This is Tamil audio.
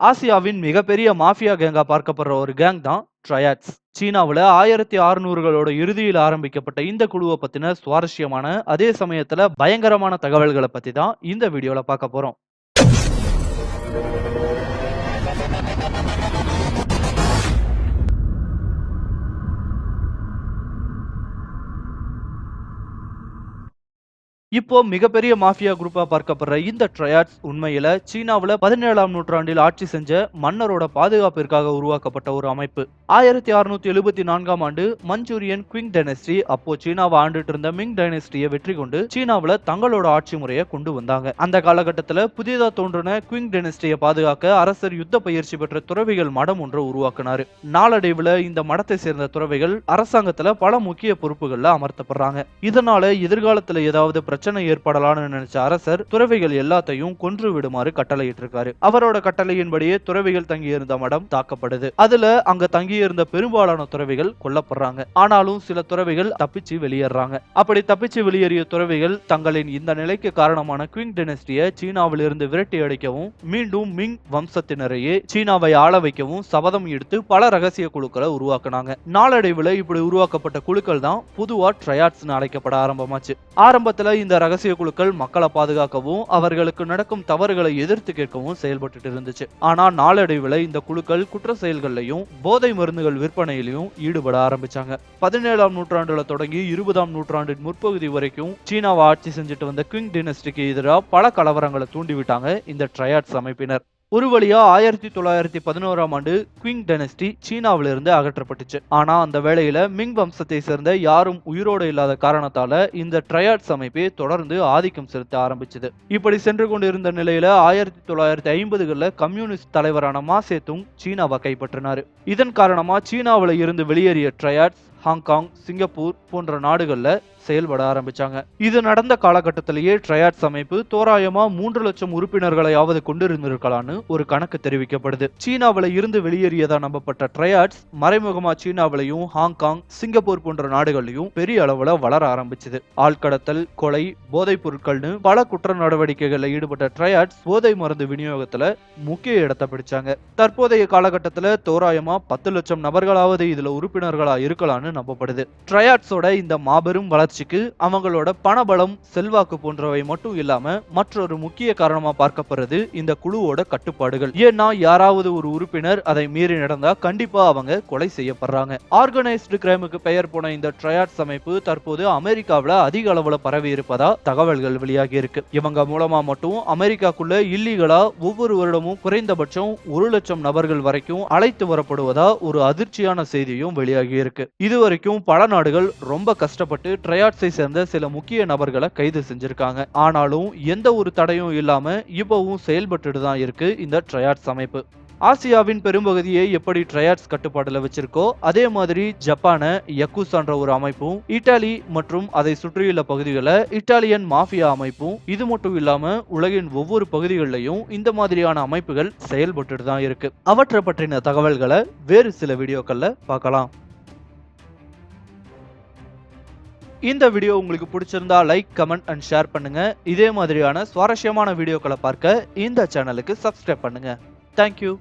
ஆசியாவின் மிகப்பெரிய மாஃபியா கேங்கா பார்க்கப்படுற ஒரு கேங் தான் ட்ரயாட்ஸ். சீனாவில் ஆயிரத்தி அறுநூறுகளோட இறுதியில் ஆரம்பிக்கப்பட்ட இந்த குழுவை பற்றின சுவாரஸ்யமான அதே சமயத்தில் பயங்கரமான தகவல்களை பற்றி தான் இந்த வீடியோவில் பார்க்க போகிறோம் இப்போ மிகப்பெரிய மாஃபியா குரூப்பா பார்க்கப்படுற இந்த ட்ரையாட்ஸ் உண்மையில சீனாவில் பதினேழாம் நூற்றாண்டில் ஆட்சி செஞ்ச மன்னரோட பாதுகாப்பிற்காக உருவாக்கப்பட்ட ஒரு அமைப்பு. ஆயிரத்தி அறுநூத்தி எழுபத்தி நான்காம் ஆண்டு மஞ்சூரியன் குவிங் டைனஸ்டி அப்போ சீனாவை ஆண்டுட்டு இருந்த மிங் டைனஸ்டியை வெற்றி கொண்டு சீனாவில் தங்களோட ஆட்சி முறையை கொண்டு வந்தாங்க. அந்த காலகட்டத்தில் புதிதாக தோன்றின குவிங் டைனஸ்டியை பாதுகாக்க அரசர் யுத்த பயிற்சி பெற்ற துறவிகள் மடம் ஒன்றை உருவாக்கினார். நாளடைவில் இந்த மடத்தை சேர்ந்த துறவிகள் அரசாங்கத்தில் பல முக்கிய பொறுப்புகளில் அமர்த்தப்படுறாங்க. இதனால எதிர்காலத்தில் ஏதாவது பிரச்சனை ஏற்படலாம்னு நினைச்ச அரசர் துறவிகள் எல்லாத்தையும் கொன்று விடுமாறு கட்டளையிட்டிருக்காரு. அவரோட கட்டளையின்படியே துறவிகள் தங்கியிருந்த மடம் தாக்கப்படுது. அதுல அங்க தங்கியிருந்த பெரும்பாலான துறவிகள் கொல்லப்படுறாங்க. ஆனாலும் சில துறவிகள் தப்பிச்சு வெளியேறாங்க. அப்படி தப்பிச்சு வெளியேறிய துறவிகள் தங்களின் இந்த நிலைக்கு காரணமான குவிங் டெனஸ்டியை சீனாவிலிருந்து விரட்டி அடிக்கவும் மீண்டும் மிங் வம்சத்தினரையே சீனாவை ஆள வைக்கவும் சபதம் எடுத்து பல ரகசிய குழுக்களை உருவாக்குனாங்க. நாளடைவில் இப்படி உருவாக்கப்பட்ட குழுக்கள் தான் பொதுவா ட்ரையாட்ஸ்னு அழைக்கப்பட ஆரம்பமாச்சு. ஆரம்பத்துல இந்த ரகசிய குழுக்கள் மக்களை பாதுகாக்கவும் அவர்களுக்கு நடக்கும் தவறுகளை எதிர்த்து கேட்கவும் செயல்பட்டு இருந்துச்சு ஆனா நாளடைவில் இந்த குழுக்கள் குற்ற செயல்கள்லையும் போதை மருந்துகள் விற்பனையிலையும் ஈடுபட ஆரம்பிச்சாங்க. பதினேழாம் நூற்றாண்டுல தொடங்கி இருபதாம் நூற்றாண்டின் முற்பகுதி வரைக்கும் சீனாவை ஆட்சி செஞ்சுட்டு வந்த கிங் டினஸ்டிக்கு எதிராக பல கலவரங்களை தூண்டிவிட்டாங்க இந்த ட்ரையாட்ஸ் அமைப்பினர். ஒரு வழியா ஆயிரத்தி தொள்ளாயிரத்தி பதினோராம் ஆண்டு குவிங் டெனஸ்டி சீனாவிலிருந்து அகற்றப்பட்டுச்சு. ஆனா அந்த வேளையில மிங் வம்சத்தை சேர்ந்த யாரும் உயிரோடு இல்லாத காரணத்தால இந்த ட்ரையாட்ஸ் அமைப்பே தொடர்ந்து ஆதிக்கம் செலுத்த ஆரம்பிச்சது. இப்படி சென்று கொண்டிருந்த நிலையில ஆயிரத்தி தொள்ளாயிரத்தி ஐம்பதுகளில் கம்யூனிஸ்ட் தலைவரான மா சேத்துங் சீனாவை கைப்பற்றினாரு. இதன் காரணமா சீனாவில் இருந்து வெளியேறிய ட்ரையாட்ஸ் ஹாங்காங் சிங்கப்பூர் போன்ற நாடுகளில் செயல்பட ஆரம்பிச்சாங்க. இது நடந்த காலகட்டத்திலேயே ட்ரையாட்ஸ் அமைப்பு தோராயமா மூன்று லட்சம் உறுப்பினர்களையாவது கொண்டிருந்திருக்கலாம்னு ஒரு கணக்கு தெரிவிக்கப்படுது. சீனாவில இருந்து வெளியேறியதா நம்பப்பட்ட ட்ரையாட்ஸ் மறைமுகமா சீனாவிலையும் ஹாங்காங் சிங்கப்பூர் போன்ற நாடுகள்லயும் பெரிய அளவுல வளர ஆரம்பிச்சது. ஆழ்கடத்தல் கொலை போதைப் பொருட்கள்னு பல குற்ற நடவடிக்கைகளில் ஈடுபட்ட ட்ரையாட்ஸ் போதை மருந்து விநியோகத்துல முக்கிய இடத்தை பிடிச்சாங்க. தற்போதைய காலகட்டத்துல தோராயமா பத்து லட்சம் நபர்களாவது இதுல உறுப்பினர்களா இருக்கலாம்னு நம்பப்படுது. ட்ரையாட்ஸோட இந்த மாபெரும் வளர்ச்சிக்கு அவங்களோட பணபலம் செல்வாக்கு போன்றவை மட்டும் இல்லாம மற்றொரு முக்கிய காரணமா பார்க்கப்படுறது இந்த குழுவோட கட்டுப்பாடுகள். ஏன்னா யாராவது ஒரு உறுப்பினர் அதை மீறி நடந்தா கண்டிப்பா அவங்க கொலை செய்யப்படுறாங்க. ஆர்கனைஸ்டு கிரைமுக்கு பெயர் போன இந்த ட்ரையாட்ஸ் அமைப்பு தற்போது அமெரிக்காவுல அதிக அளவுல பரவி இருப்பதா தகவல்கள் வெளியாகி இருக்கு. இவங்க மூலமா மட்டும் அமெரிக்காக்குள்ள இல்லீகலா ஒவ்வொரு வருடமும் குறைந்தபட்சம் ஒரு லட்சம் நபர்கள் வரைக்கும் அழைத்து வரப்படுவதா ஒரு அதிர்ச்சியான செய்தியும் வெளியாகி இருக்கு. இது இதுவரைக்கும் பல நாடுகள் ரொம்ப கஷ்டப்பட்டு ட்ரையாட்ஸை சேர்ந்த சில முக்கிய நபர்களை கைது செஞ்சிருக்காங்க. ஆனாலும் எந்த ஒரு தடையும் இல்லாம இப்பவும் செயல்பட்டுட்டு தான் இருக்கு இந்த ட்ரையாட்ஸ் அமைப்பு. ஆசியாவின் பெரும்பகுதியை எப்படி ட்ரையாட்ஸ் கட்டுப்பாட்டில் வச்சிருக்கோ அதே மாதிரி ஜப்பானை யக்குசான்ற ஒரு அமைப்பும் இட்டாலி மற்றும் அதை சுற்றியுள்ள பகுதிகளை இட்டாலியன் மாஃபியா அமைப்பும் இது மட்டும் இல்லாம உலகின் ஒவ்வொரு பகுதிகளிலையும் இந்த மாதிரியான அமைப்புகள் செயல்பட்டுட்டு தான் இருக்கு. அவற்றை பற்றின தகவல்களை வேறு சில வீடியோக்கள்ல பார்க்கலாம். இந்த வீடியோ உங்களுக்கு பிடிச்சிருந்தா லைக் கமெண்ட் அண்ட் ஷேர் பண்ணுங்க. இதே மாதிரியான சுவாரஸ்யமான வீடியோக்களை பார்க்க இந்த சேனலுக்கு சப்ஸ்கிரைப் பண்ணுங்க. தேங்க்யூ